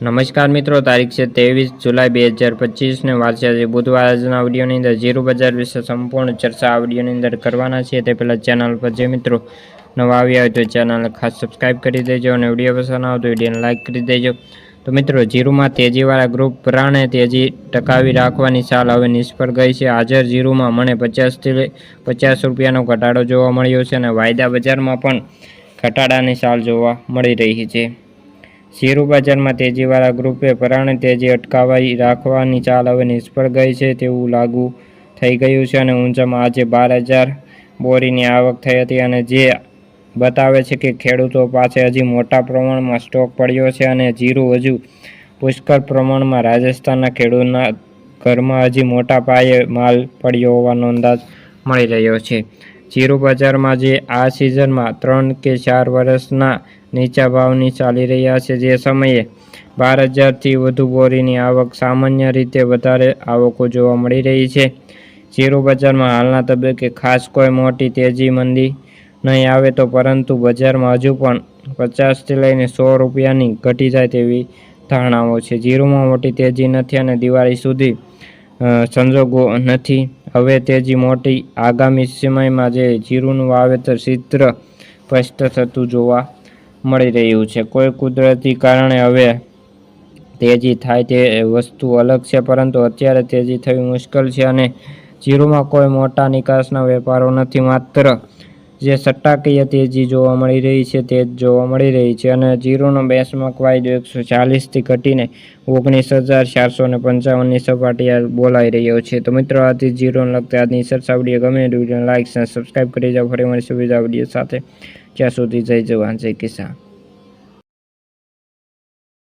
નમસ્કાર મિત્રો, તારીખ છે ત્રેવીસ જુલાઈ બે હજાર પચીસને વાર છે આજે બુધવાર આજના વિડીયોની અંદર ઝીરો બજાર વિશે સંપૂર્ણ ચર્ચા આ અંદર કરવાના છે તે પહેલાં ચેનલ પર જે મિત્રો નવા આવ્યા હોય તો ચેનલને ખાસ સબસ્ક્રાઈબ કરી દેજો અને વીડિયો પસંદ આવે તો વિડીયોને લાઇક કરી દેજો. તો મિત્રો જીરુમાં તેજીવાળા ગ્રુપ પ્રાણે તેજી ટકાવી રાખવાની ચાલ હવે નિષ્ફળ ગઈ છે. હાજર જીરુમાં મને પચાસથી પચાસ રૂપિયાનો ઘટાડો જોવા મળ્યો છે અને વાયદા બજારમાં પણ ઘટાડાની ચાલ જોવા મળી રહી છે. શેરુ બજારમાં તેજીવાળા ગ્રુપે પરાણે તેજી અટકાવી રાખવાની ચાલ હવે નિષ્ફળ ગઈ છે તેવું લાગુ થઈ ગયું છે અને ઊંચામાં આજે બાર હજાર બોરીની આવક થઈ હતી અને જે બતાવે છે કે ખેડૂતો પાસે હજી મોટા પ્રમાણમાં સ્ટોક પડ્યો છે અને જીરું હજુ પુષ્કળ પ્રમાણમાં રાજસ્થાનના ખેડૂતના ઘરમાં હજી મોટા પાયે માલ પડ્યો હોવાનો અંદાજ મળી રહ્યો છે. જીરું બજારમાં જે આ સિઝનમાં ત્રણ કે ચાર વર્ષના નીચા ભાવની ચાલી રહ્યા છે, જે સમયે બાર હજારથી વધુ બોરીની આવક સામાન્ય રીતે વધારે આવકો જોવા મળી રહી છે. જીરું બજારમાં હાલના તબક્કે ખાસ કોઈ મોટી તેજી મંદી નહીં આવે તો પરંતુ બજારમાં હજુ પણ પચાસથી લઈને સો રૂપિયાની ઘટી જાય તેવી ધારણાઓ છે. જીરુમાં મોટી તેજી નથી અને દિવાળી સુધી સંજોગો નથી. હવે તેજી મોટી આગામી સમયમાં જે જીરુનું વાવેતર ચિત્ર સ્પષ્ટ થતું જોવા મળી રહ્યું છે. કોઈ કુદરતી કારણે હવે તેજી થાય તે વસ્તુ અલગ છે, પરંતુ અત્યારે તેજી થવી મુશ્કેલ છે અને જીરુમાં કોઈ મોટા નિકાસના વેપારો નથી, માત્ર જે સટ્ટાકીય તેજી જોવા મળી રહી છે તે જ જોવા મળી રહી છે. અને જીરોનો બેસમાં વાયદો એકસો ચાલીસથી ઘટીને ઓગણીસ હજાર ચારસો ને પંચાવનની સપાટી બોલાઈ રહ્યો છે. તો મિત્રો, આથી જીરોને લગતા આજની સરસાવડીએ ગમે તો વીડિયો લાઇક અને સબસ્ક્રાઈબ કરી જાઓ ફરી મળીશું બીજા વીડિયો સાથે. ત્યાં સુધી જય જવાન, જય કિસાન.